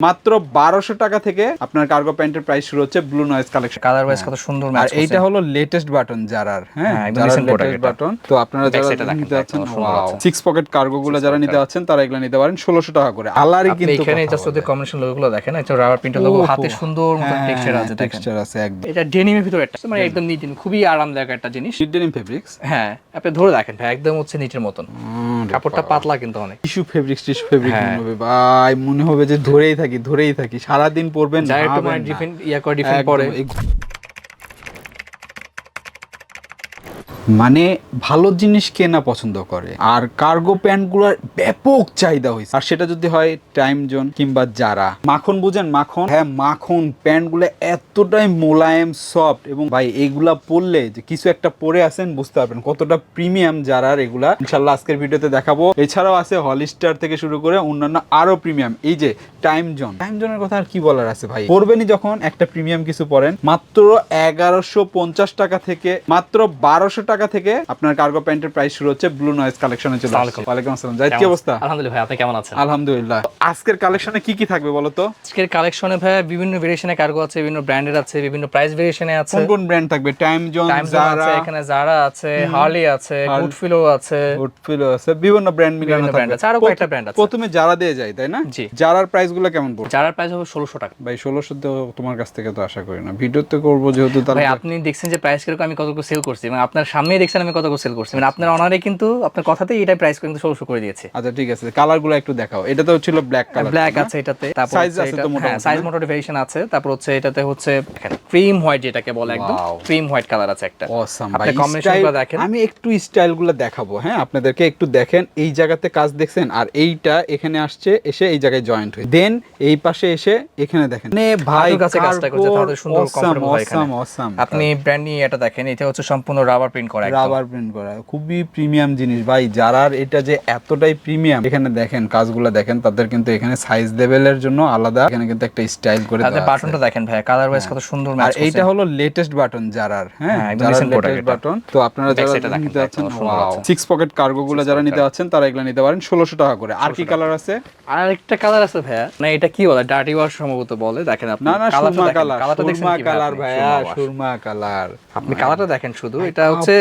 মাত্র বারোশো টাকা থেকে আপনার কার্গো প্যান্টের প্রাইস শুরু হচ্ছে blue noise collection colour wise কত সুন্দর আর এইটা হলো লেটেস্ট বাটন জারার হ্যাঁ হ্যাঁ, লেটেস্ট বাটন তো আপনারা যারা নিতে যাচ্ছেন সিক্স পকেট কার্গো গুলো যারা নিতে যাচ্ছেন তারা এগুলো নিতে পারেন ষোলোশো টাকা করে। আলারই কিন্তু এখানে জাস্ট ওদের কম্বিনেশন লোগোগুলো দেখেন এটা রাবার প্রিন্টের লোগো হাতে সুন্দর মতো হ্যাঁ, টেক্সচার আছে টেক্সচার আছে একদম। এটা ডেনিমের ভিতরে একটা মানে একদম নিট খুবই আরামদায়ক একটা জিনিস। ডেনিম ফেব্রিক্স হ্যাঁ আপনি ধরে দেখেন ভাই একদম হচ্ছে নিটের মতন। কাপড়টা পাতলা কিন্তু অনেক। টিস্যু ফেব্রিক্স টিস্যু ফেব্রিক হ্যাঁ। মনে হবে ভাই মনে হবে যে ধরেই থাকি। ধরেই থাকি সারাদিন পড়বেন। ইয়া করে ডিফেন্ট একদম, পরে এই- মানে ভালো জিনিস কেনা পছন্দ করে। আর কার্গো প্যান্টগুলোর ব্যাপক চাহিদা হয়েছে আর সেটা যদি হয় টাইম জোন কিংবা যারা। মাখন বুঝেন, মাখন হ্যাঁ মাখন প্যান্টগুলো এতটাই মোলায়েম সফট এবং ভাই এগুলা পরলে যে কিছু একটা পরে আছেন বুঝতে পারবেন কতটা প্রিমিয়াম যারার এগুলা। ইনশাল্লাহ আজকের ভিডিওতে দেখাবো। এছাড়াও আছে হলিস্টার থেকে শুরু করে অন্যান্য আরও প্রিমিয়াম এই যে টাইম জোন টাইম জোনের কথা আর কি বলার আছে ভাই? পরবেনই যখন একটা প্রিমিয়াম কিছু পরেন। মাত্র এগারোশো পঞ্চাশ টাকা থেকে মাত্র বারোশো টাকা থেকে আপনার কার্গো প্যান্টের প্রাইস শুরু হচ্ছে ব্লু নয়েজ কালেকশনে চলে আসছে। ওয়ালাইকুম আসসালাম। জাহিদ কি অবস্থা? আলহামদুলিল্লাহ ভাই আপনি কেমন আছেন? আলহামদুলিল্লাহ। আজকের কালেকশনে কি কি থাকবে বলো তো? আজকের কালেকশনে ভাই বিভিন্ন ভেরিয়েশনে কার্গো আছে বিভিন্ন ব্র্যান্ডের আছে বিভিন্ন প্রাইস ভেরিয়েশনে আছে। কোন কোন ব্র্যান্ড থাকবে? টাইম জোন জারা এখানে জারা আছে হার্লি আছে গুডফিলো আছে। গুডফিল আছে বিভিন্ন ব্র্যান্ড মিলানো থাকবে। আছে, আরও কয়েকটা brand আছে। প্রথমে যারা দিয়ে যায় তাই না? জি। যারার প্রাইসগুলো কেমন পড়বে? জারার প্রাইস হবে ষোলোশো টাকা। ভাই ষোলোশো তো তোমার কাছ থেকে তো আশা করি না। ভিডিওতে করব যেহেতু তাহলে আপনি দেখছেন যে প্রাইস কীরকম আমি কত সেল করছি মানে আপনার সামনেই দেখছেন আমি কত সেল করছি। মানে আপনার অনারে কিন্তু আপনার কথাতেই এটা প্রাইস কিন্তু 1600 করে দিয়েছে। আচ্ছা ঠিক আছে। কালারগুলো একটু দেখাও। এটা তো ছিল ব্ল্যাক কালার ব্ল্যাক আছে এটাতে। তারপর সাইজ আছে তো মোটামুটি, হ্যাঁ সাইজ মোটামুটি ভেরিয়েশন আছে। তারপর হচ্ছে এটাতে হচ্ছে ক্রিম হোয়াইট যেটাকে বলে একদম ক্রিম হোয়াইট কালার আছে একটা। অসাম ভাই। গুলো দেখেন। আমি একটু স্টাইলগুলো দেখাবো হ্যাঁ? আপনাদেরকে একটু দেখেন এই জায়গাতে কাজ দেখছেন? আর এইটা এখানে আসছে এসে এই জায়গায় জয়েন্ট হয়ে। দেন এই পাশে এসে এখানে দেখেন। মানে ভাই কাছে কাজটা করছে, তাহলে সুন্দর comfortable হয় এখানে। অসাম অসাম আপনি ব্র্যান্ড নিয়ে এটা দেখেন এটা হচ্ছে সম্পূর্ণ রাবার প্রিন্ট করা। রাবার প্রিন্ট করা খুবই প্রিমিয়াম জিনিস ভাই। যারার এটা যে এতটাই প্রিমিয়াম এখানে দেখেন কাজগুলো দেখেন তাদের কিন্তু এখানে সাইজ লেভেলের জন্য আলাদা। এখানে কিন্তু একটা স্টাইল করে আছে। বাটনটা দেখেন ভাই কালার ওয়াইজ কত সুন্দর আর এইটা হলো লেটেস্ট বাটন জারার হ্যাঁ হ্যাঁ, লেটেস্ট বাটন তো আপনারা যারা নিতে back যাচ্ছেন কত সুন্দর আছে। সিক্স পকেট কার্গো গুলো যারা নিতে যাচ্ছেন তারা এগুলো নিতে পারেন ষোলোশো টাকা করে। আর কি কালার আছে? আর একটা কালার আছে ভাইয়া। না এটা কি বলে? ডার্টি ওয়াশ সম্ভবত বলে দেখেন আপনি। না না সুরমা কালার কালারটা সুরমা কালার ভাইয়া সুরমা কালার আপনি কালারটা দেখেন শুধু। এটা হচ্ছে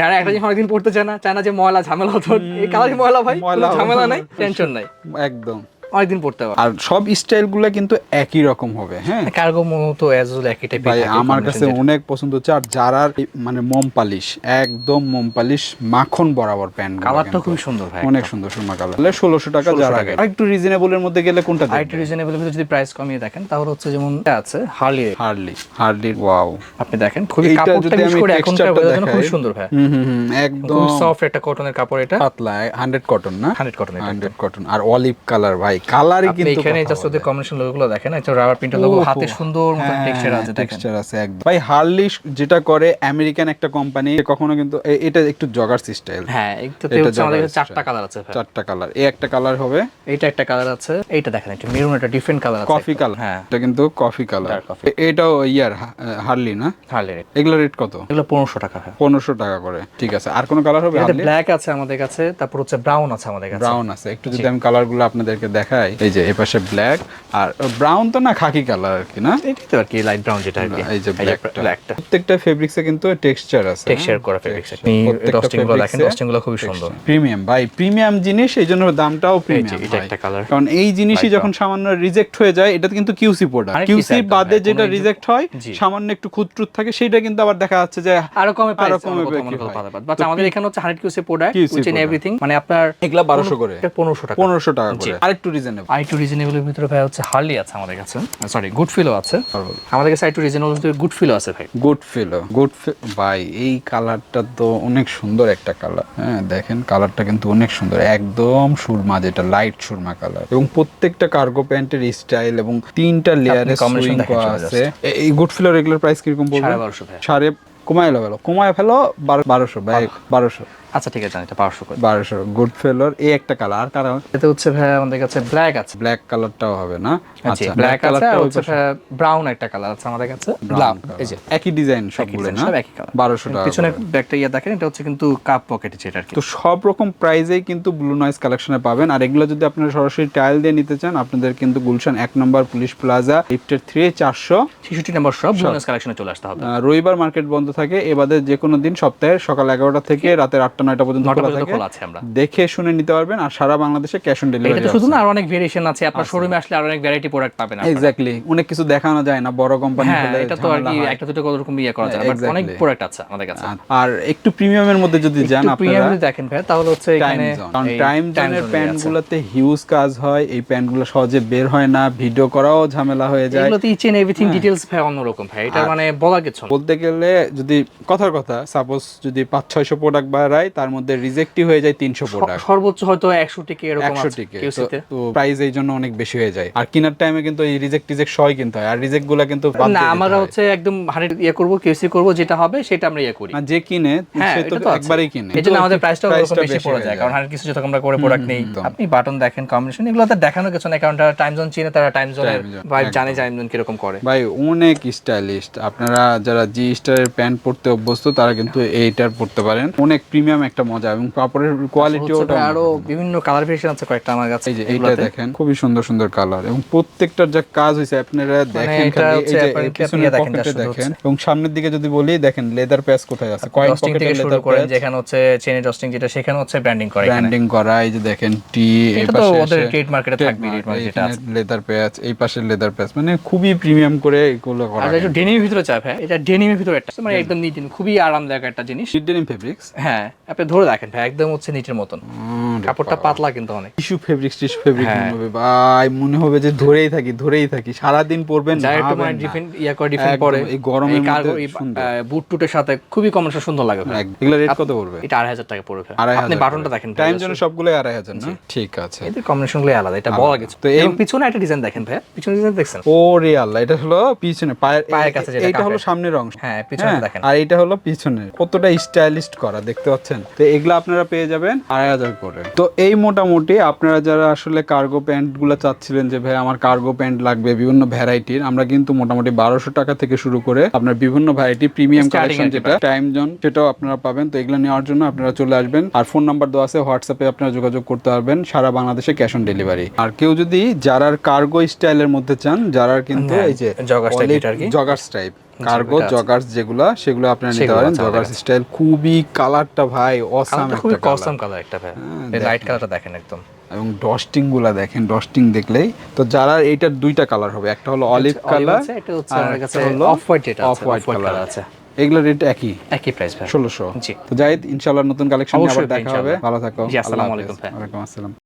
যারা একটা জিনিস অনেকদিন পড়তে চায় না চায় না যে ময়লা ঝামেলা হতো এই কালার ময়লা ভাই? ঝামেলা নাই? টেনশন নাই। একদম। অনেকদিন পড়তে পারবে আর সব স্টাইলগুলো কিন্তু একই রকম হবে হ্যাঁ? কার্গো মতো অ্যাজুল একই টাইপের ভাই আমার কাছে অনেক পছন্দ হচ্ছে আর যারার মানে মোম পালিশ একদম মোম পালিশ মাখন বরাবর প্যান্ট কালারটা খুবই সুন্দর ভাই অনেক সুন্দর সুরমা কালার তাহলে ষোলোশো টাকা 1600 যারা টাকা। একটু রিজনেবল এর মধ্যে গেলে কোনটা আইটি রিজনেবল যদি প্রাইস কমিয়ে দেখেন তাহলে হচ্ছে যেমন এটা আছে হার্লি হার্লি হার্লি ওয়াও আপনি দেখেন খুবই কাপড়টা বিশেষ করে এখনকার খুবই দেখাই। সুন্দর ভাই। হুম একদম সফট একটা কটনের কাপড় এটা। পাতলা হান্ড্রেড কটন না? হান্ড্রেড কটন এটা। হান্ড্রেড কটন আর অলিভ কালার ভাই কালারই কিন্তু এখানে জাস্ট ওদের কম্বিনেশন লোগোগুলো দেখেন একটা রাবার প্রিন্টের লোগো হাতে সুন্দর মতো হ্যাঁ, টেক্সচার আছে টেক্সচার আছে একদম। ভাই হার্লি যেটা করে আমেরিকান একটা কোম্পানি কখনো কিন্তু এটা একটু জগার্স স্টাইল হ্যাঁ এটা হচ্ছে আমাদের চারটা কালার আছে চারটা কালার এই একটা কালার হবে। এইটা একটা কালার আছে এইটা দেখেন একটা মেরুন একটা ডিফারেন্ট কালার আছে কফি কালার হ্যাঁ। এটা কিন্তু কফি কালার এটাও ইয়ার হার্লি না? হার্লি রেড এগুলো রেট কত? এগুলো পনেরোশো টাকা ভাই। পনেরোশো টাকা করে। ঠিক আছে। আর কোনো কালার হবে এটা ব্ল্যাক আছে আমাদের কাছে তারপর হচ্ছে ব্রাউন আছে আমাদের কাছে। ব্রাউন আছে। একটু যদি আমি কালারগুলো আপনাদেরকে দেখাই। এই যে এপাশে ব্ল্যাক আর ব্রাউন তো না খাকি কালার আর কি না? এটাই তো আর কি লাইট ব্রাউন যেটা আর কি। এই যে ব্ল্যাকটা প্রত্যেকটা ফেব্রিক্সে কিন্তু টেক্সচার আছে টেক্সচার করা ফেব্রিক্স আপনি ডস্টিংগুলো দেখেন fabrics-এ গুলো খুবই সুন্দর। প্রিমিয়াম ভাই প্রিমিয়াম জিনিস এই জন্য দামটাও প্রিমিয়াম এটা একটা কালার কারণ এই জিনিসই যখন সামান্য রিজেক্ট হয়ে যায় এটা কিন্তু কিউসি প্রোডাক্ট কিউসি বাদে যেটা রিজেক্ট হয়। সামান্য একটু খুঁতটুত থাকে সেটা কিন্তু আবার দেখা যাচ্ছে যে আরও কমে আরও কমে। বাট আমাদের এখানে হচ্ছে 100 QC product which in everything মানে আপনার এগুলা বারোশো করে। এটা 1500 টাকা। পনেরোশো টাকা করে। আরেকটু রিজনেবল আই টু রিজনেবলের ভিতরে ভাই হচ্ছে হার্লি আছে আমাদের কাছে। সরি গুড ফিলও আছে। আমাদের কাছে আই টু রিজনেবল ভিতরে গুড ফিলও আছে ভাই। গুড ফিল গুড ভাই এই কালারটা তো অনেক সুন্দর একটা কালার হ্যাঁ দেখেন কালারটা কিন্তু অনেক সুন্দর। একদম সুরমা যেটা লাইট সুরমা কালার এবং প্রত্যেকটা কার্গো প্যান্টের স্টাইল এবং তিনটা লেয়ারে combination সুইং আছে। এই গুড ফিলের রেগুলার প্রাইস কীরকম পড়বে সাড়ে বারোশো ভাই। সাড়ে কমায় গেল কমায় ফেলো বারো- বারোশো ভাই। বারোশো। আচ্ছা ঠিক আছে এটা করে বারোশো। গুড ফেলোর এই একটা কালার কালার এতে হচ্ছে ভাই আমাদের কাছে ব্ল্যাক আছে। ব্ল্যাক কালারটাও হবে না? আচ্ছা ব্ল্যাক কালারটা হচ্ছে ব্রাউন একটা কালার আছে আমাদের কাছে। ব্রাউন এই যে। একই ডিজাইন সবগুলো না? সব একই। বারোশো টাকা পিছনে ব্যাগটা ইয়ে দেখেন এটা হচ্ছে কিন্তু কাপ পকেট যেটা আর কি। তো সব রকম প্রাইজেই কিন্তু ব্লু নয়েজ কালেকশনে পাবেন। আর এগুলো যদি আপনারা সরাসরি টাইল দিয়ে নিতে চান আপনাদের কিন্তু গুলশান এক নম্বর পুলিশ প্লাজা লিফটের থ্রি চারশো। ছেষট্টি নম্বর সব বোনাস কালেকশনে চলে আসতে হবে। রবিবার মার্কেট বন্ধ থাকে এবারে যে কোনো দিন সপ্তাহে সকাল এগারোটা থেকে রাতের আটটা নয়টা পর্যন্ত খোলা থাকে। আছে আমরা। দেখে শুনে নিতে পারবেন আর সারা বাংলাদেশে ক্যাশ অন ডেলিভারি শুধু না আর অনেক ভেরিয়েশন আছে। আপনার শোরুমে আসলে আর অনেক ভ্যারাইটি প্রোডাক্ট পাবেন এক্স্যাক্টলি অনেক কিছু দেখানো যায় না বড় কোম্পানি হ্যাঁ হলে এটা তো আর কি একটা দুটো কত রকম ইয়ে করা যায়। বাট অনেক প্রোডাক্ট আছে আমাদের কাছে। আর একটু প্রিমিয়ামের মধ্যে যদি যান আপনারা প্রিমিয়াম দেখেন ভাই তাহলে হচ্ছে এখানে কারণ টাইম time জোনের zone প্যান্ট গুলোতে হিউজ কাজ হয় এই প্যান্টগুলো সহজে বের হয় না ভিডিও করাও ঝামেলা হয়ে যায়। এগুলোতে ইচ এন্ড এভরিথিং ডিটেইলস ভাই অন্যরকম ভাই। এটা মানে বলার কিছু বলতে গেলে যদি কথার কথা সাপোজ যদি পাঁচ ছয়শো প্রোডাক্ট বাড়ায় তার মধ্যে রিজেক্টই হয়ে যায় তিনশো প্রোডাক্ট। সর্বোচ্চ হয়তো একশো টিকে এরকম একশো টিকে তো প্রাইস এই জন্য অনেক বেশি হয়ে যায়। আর কেনার টাইমে কিন্তু এই রিজেক্ট টিজেক্ট সয় কিনতে হয়। আর রিজেক্টগুলা কিন্তু না আমরা হচ্ছে একদম হান্ড্রেড ইয়ে করব কিউসি করব যেটা হবে সেটা আমরা ইয়ে করি। যে কিনে হ্যাঁ সে তো একবারই কিনে। এই জন্য আমাদের প্রাইসটা বেশি পড়ে যায়। কারণ হান্ড্রেড কিছু যত আমরা করে প্রোডাক্ট নেই আপনি বাটন দেখেন কম্বিনেশন এগুলোতে দেখানো কিছু না কারণ তারা টাইম জোন চিনে তারা টাইম জোনের Time zone, জানে টাইম জোন কীরকম করে। ভাই অনেক স্টাইলিশ আপনারা যারা জি স্টারের প্যান্ট পরতে অভ্যস্ত তারা কিন্তু এইটার পরতে পারেন। অনেক প্রিমিয়াম একটা মজা এবং কাপড়ের কোয়ালিটিও হচ্ছে ভাই আরও বিভিন্ন কালার ভেরিয়েশন আছে কয়েকটা আমার কাছে এই যে এইটা দেখেন খুবই সুন্দর সুন্দর কালার এবং প্রত্যেকটার যা কাজ হয়েছে আপনারা দেখেন এটা এই হচ্ছে যে দেখেন, পকেটে দেখেন এবং সামনের দিকে যদি বলি দেখেন লেদার প্যাচ কোথায় আছে? কয়েন ডস্টিং পকেটে লেদার প্যাচ যেখানে হচ্ছে চেনে ডস্টিং যেটা সেখানে হচ্ছে ব্র্যান্ডিং করে ব্র্যান্ডিং করা এই যে দেখেন টি এই এটা তো পাশে ওদের ট্রেড মার্কেটে থাকবে ট্রেড মার্কেট লেদার প্যাচ এই পাশে লেদার প্যাচ মানে খুবই প্রিমিয়াম করে এগুলো করা আর একটু ডেনিমের ভিতরে চাপ হ্যাঁ? এটা ডেনিমের ভিতরে একটা মানে একদম নিট খুবই আরামদায়ক একটা জিনিস। ডেনিম ফেব্রিক্স হ্যাঁ। আপনি ধরে দেখেন ভাই একদম হচ্ছে নিটের মতন। কাপড়টা পাতলা কিন্তু অনেক। টিস্যু ফেব্রিক্স টিস্যু ফেব্রিক হ্যাঁ। মনে হবে। ভাই মনে হবে যে ধরেই থাকি ধরেই থাকি। সারা দিন পরবেন একটু মানে না। ডিফেন্ট ইয়া করে একদম, পরে। এই। আহ, বুট টুটের সাথে খুবই কম সুন্দর লাগে ভাই। এগুলো রেট কত পড়বে? এটা আড়াই হাজার টাকা পড়বে ভাই। আপনি বাটনটা দেখেন টাইম জন্য সবগুলোই আড়াই হাজার না? ঠিক আছে। এদের কম্বিনেশনগুলো আলাদা এটা বলা গেছে। তো এই- পিছনে একটা ডিজাইন দেখেন ভাই। পিছনে ডিজাইন দেখছেন? ও রে আল্লাহ এটা হলো পিছনে পায়ের পায়ের কাছে যেটা এইটা হলো। সামনের অংশ। হ্যাঁ পিছনে হ্যাঁ, দেখেন। আর এটা হলো পিছনে কতটা স্টাইলিস্ট করা দেখতে পাচ্ছেন? তো এগুলো আপনারা পেয়ে যাবেন আড়াই হাজার করে। তো এই মোটামুটি আপনারা যারা আসলে কার্গো প্যান্টগুলো চাচ্ছিলেন যে ভাই আমার কার্গো প্যান্ট লাগবে বিভিন্ন ভ্যারাইটির আমরা কিন্তু মোটামুটি বারোশো টাকা থেকে শুরু করে আপনার বিভিন্ন ভ্যারাইটি প্রিমিয়াম কালেকশন যেটা টাইম জোন সেটাও আপনারা পাবেন। তো এগুলো নেওয়ার জন্য আপনারা চলে আসবেন। আর ফোন নাম্বার দেওয়া আছে হোয়াটসঅ্যাপে আপনারা যোগাযোগ করতে পারবেন সারা বাংলাদেশে ক্যাশ অন ডেলিভারি আর কেউ যদি যারার কার্গো স্টাইলের মধ্যে চান যারার কিন্তু হ্যাঁ, এই যে জগার্স টাইপ কার্গো জগার্স যেগুলো সেগুলো আপনারা নিতে পারেন। জগার্স স্টাইল খুবই কালারটা ভাই অসাম খুবই একটা কস্টম কালার একটা ভাই। হ্যাঁ, লাইট কালারটা দেখেন। একদম। এবং ডস্টিংগুলা দেখেন ডস্টিং দেখলেই। তো যারা এইটার দুইটা কালার হবে একটা হলো অলিভ কালার এটা আমাদের কাছে off white যেটা আছে, অফ হোয়াইট কালার আছে আছে। এগুলো রেট একই। একই প্রাইস ভাই। ষোলোশো। জি। তো জাহিদ ইনশাল্লাহ নতুন কালেকশন আবার দেখা হবে। ভালো থাকো। আসসালামু আলাইকুম। ভাই। ওয়ালাইকুম আসসালাম।